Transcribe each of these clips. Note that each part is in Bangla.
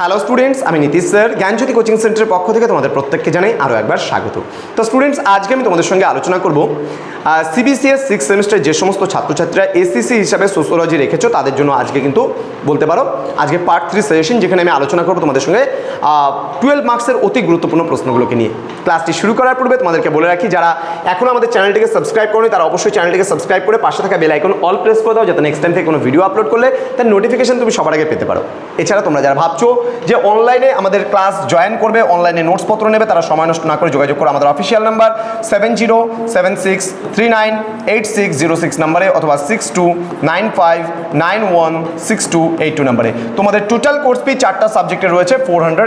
হ্যালো স্টুডেন্টস আমি নীতিশ স্যার। জ্ঞানজ্যোতি কোচিং সেন্টারের পক্ষ থেকে তোমাদের প্রত্যেককে জানাই আরও একবার স্বাগত। তো স্টুডেন্টস আজকে আমি তোমাদের সঙ্গে আলোচনা করব সিবিসিএস সিক্স সেমিস্টার যে সমস্ত ছাত্রছাত্রীরা এসিসি হিসাবে সোশ্যোলজি রেখেছো, তাদের জন্য আজকে কিন্তু বলতে পারো, আজকে পার্ট থ্রি সাজেশন যেখানে আমি আলোচনা করব তোমাদের সঙ্গে টুয়েলভ মার্কসের অতি গুরুত্বপূর্ণ প্রশ্নগুলোকে নিয়ে। ক্লাসটি শুরু করার পূর্বে তোমাদেরকে বলে রাখি, যারা এখনও আমাদের চ্যানেলটিকে সাবস্ক্রাইব করনি, তারা অবশ্যই চ্যানেলটিকে সাবস্ক্রাইব করে পাশে থাকা বেল আইকন অল প্রেস করে দাও, যাতে নেক্সট টাইম থেকে কোনো ভিডিও আপলোড করলে তার নোটিফিকেশন তুমি সবার আগে পেতে পারো। এছাড়া তোমরা যারা ভাবছ যে অনলাইনে আমাদের ক্লাস জয়েন করবে অনলাইনে নোটসপত্র নেবে, তারা সময় নষ্ট না করে যোগাযোগ করো আমাদের official number seven zero seven six three nine eight six zero six নাম্বারে অথবা six two nine five nine one six two eight two নাম্বারে তোমাদের টোটাল কোর্স ফি চারটা সাবজেক্টে রয়েছে ফোর হান্ড্রেড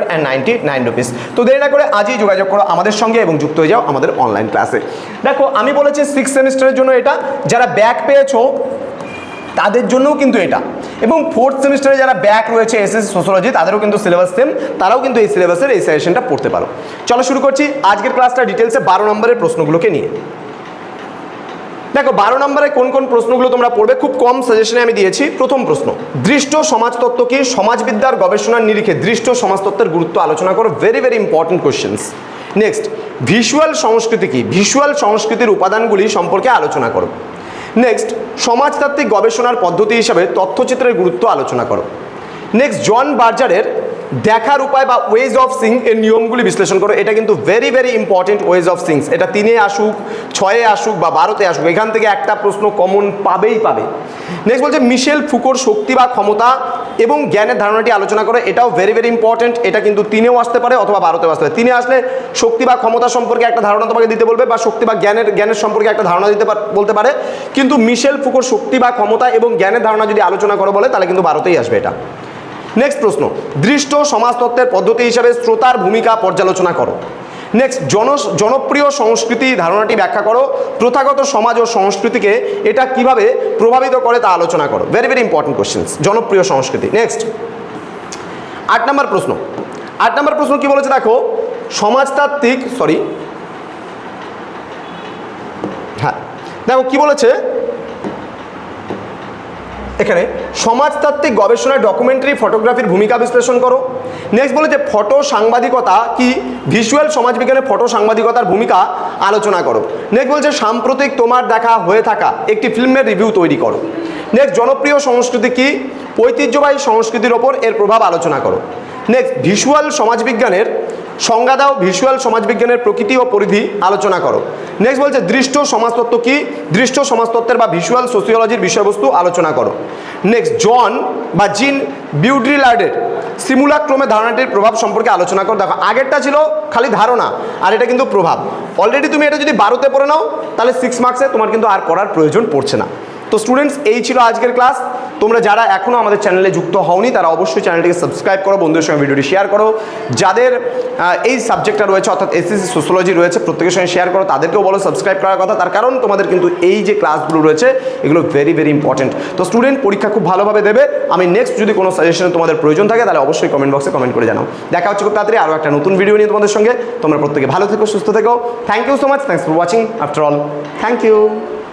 রুপিস তো দেরি না করে আজই যোগাযোগ করো আমাদের সঙ্গে এবং যুক্ত হয়ে যাও আমাদের অনলাইন ক্লাসে দেখো, আমি বলেছি সিক্স সেমিস্টারের জন্য এটা। যারা ব্যাক পেয়েছ, তাদের জন্যও কিন্তু এটা। এবং ফোর্থ সেমিস্টারে যারা ব্যাক রয়েছে এসএসসি সোশ্যোলজি তাদেরও কিন্তু সিলেবাস সেম তারাও কিন্তু এই সিলেবাসের এই সাজেশনটা পড়তে পারো। চলো শুরু করছি। আজকের ক্লাসটা ডিটেলসে বারো নম্বরের প্রশ্নগুলোকে নিয়ে। দেখো, বারো নম্বরে কোন কোন প্রশ্নগুলো তোমরা পড়বে? খুব কম সাজেশনে আমি দিয়েছি। প্রথম প্রশ্ন, দৃষ্ট সমাজতত্ত্ব কি সমাজবিদ্যার গবেষণার নিরিখে দৃষ্ট সমাজতত্ত্বের গুরুত্ব আলোচনা করো। Very very important questions next visual সংস্কৃতি কি? ভিজুয়াল সংস্কৃতির উপাদানগুলি সম্পর্কে আলোচনা করো। নেক্সট সমাজতাত্ত্বিক গবেষণার পদ্ধতি হিসাবে তথ্যচিত্রের গুরুত্ব আলোচনা করো। নেক্সট জন বার্জারের দেখার উপায় বা ওয়েজ অফ সিং এর নিয়মগুলি বিশ্লেষণ করো। এটা কিন্তু very very important ways of things এটা তিনে আসুক, ছয়ে আসুক বা বারোতে আসুক, এখান থেকে একটা প্রশ্ন কমন পাবেই পাবে। নেক্সট বলছে মিশেল ফুকোর শক্তি বা ক্ষমতা এবং জ্ঞানের ধারণাটি আলোচনা করে। এটাও ভেরি ভেরি ইম্পর্টেন্ট এটা কিন্তু তিনেও আসতে পারে অথবা বারোতেও আসতে পারে। তিনে আসলে শক্তি বা ক্ষমতা সম্পর্কে একটা ধারণা তোমাকে দিতে বলবে বা শক্তি বা জ্ঞানের জ্ঞানের সম্পর্কে একটা ধারণা দিতে বলতে পারে। কিন্তু মিশেল ফুকোর শক্তি বা ক্ষমতা এবং জ্ঞানের ধারণা যদি আলোচনা করো বলে, তাহলে কিন্তু বারোতেই আসবে এটা। নেক্সট প্রশ্ন, দৃষ্ট সমাজতত্ত্বের পদ্ধতি হিসাবে শ্রোতার ভূমিকা পর্যালোচনা করো। নেক্সট জন জনপ্রিয় সংস্কৃতি ধারণাটি ব্যাখ্যা করো, প্রথাগত সমাজ ও সংস্কৃতিকে এটা কীভাবে প্রভাবিত করে তা আলোচনা করো। ভেরি ভেরি ইম্পর্টেন্ট কোশ্চেন্স জনপ্রিয় সংস্কৃতি। নেক্সট আট নম্বর প্রশ্ন, আট নম্বর প্রশ্ন কি বলেছে দেখো? সমাজতাত্ত্বিক সরি হ্যাঁ দেখো কি বলেছে? এখানে সমাজতাত্ত্বিক গবেষণায় ডকুমেন্টারি ফটোগ্রাফির ভূমিকা বিশ্লেষণ করো। নেক্সট বলে যে ফটো সাংবাদিকতা কি? ভিজুয়াল সমাজবিজ্ঞানের ফটো সাংবাদিকতার ভূমিকা আলোচনা করো। নেক্সট বলছে, সাম্প্রতিক তোমার দেখা হয়ে থাকা একটি ফিল্মের রিভিউ তৈরি করো। নেক্সট জনপ্রিয় সংস্কৃতি কি? ঐতিহ্যবাহী সংস্কৃতির ওপর এর প্রভাব আলোচনা করো। নেক্সট ভিজুয়াল সমাজবিজ্ঞানের সংজ্ঞা দাও ভিজুয়াল সমাজবিজ্ঞানের প্রকৃতি ও পরিধি আলোচনা করো। নেক্সট বলছে, দৃষ্ট সমাজতত্ত্ব কি? দৃষ্ট সমাজতত্ত্বের বা ভিজুয়াল সোসিওলজির বিষয়বস্তু আলোচনা করো। নেক্সট জন বা জিন বিউড্রিলার্ডের সিমুলাক্রমে ধারণাটির প্রভাব সম্পর্কে আলোচনা করো। দেখো, আগেরটা ছিল খালি ধারণা, আর এটা কিন্তু প্রভাব। অলরেডি তুমি এটা যদি বারোতে পড়ে নাও, তাহলে সিক্স মার্কসে তোমার কিন্তু আর পড়ার প্রয়োজন পড়ছে না। তো স্টুডেন্টস এই ছিল আজকের ক্লাস তোমরা যারা এখনও আমাদের চ্যানেলে যুক্ত হওনি, তারা অবশ্যই চ্যানেলটিকে সাবস্ক্রাইব করো, বন্ধুদের সঙ্গে ভিডিওটি শেয়ার করো। যাদের এই সাবজেক্টটা রয়েছে, অর্থাৎ এসএসসি সোশ্যোলজি রয়েছে, প্রত্যেকের সঙ্গে শেয়ার করো, তাদেরকেও বলো সাবস্ক্রাইব করার কথা। তার কারণ তোমাদের কিন্তু এই যে ক্লাসগুলো রয়েছে, এগুলো ভেরি ভেরি ইম্পর্টেন্ট তো স্টুডেন্ট পরীক্ষা খুব ভালোভাবে দেবে। আমি নেক্সট যদি কোনো সাজেশনে তোমাদের প্রয়োজন থাকে, তাহলে অবশ্যই কমেন্ট বক্সে কমেন্ট করে জানাও। দেখা হচ্ছে খুব তাড়াতাড়ি আরও একটা নতুন ভিডিও নিয়ে তোমাদের সঙ্গে। তোমরা প্রত্যেকে ভালো থেকো, সুস্থ থেকো। Thank you so much thanks for watching after all thank you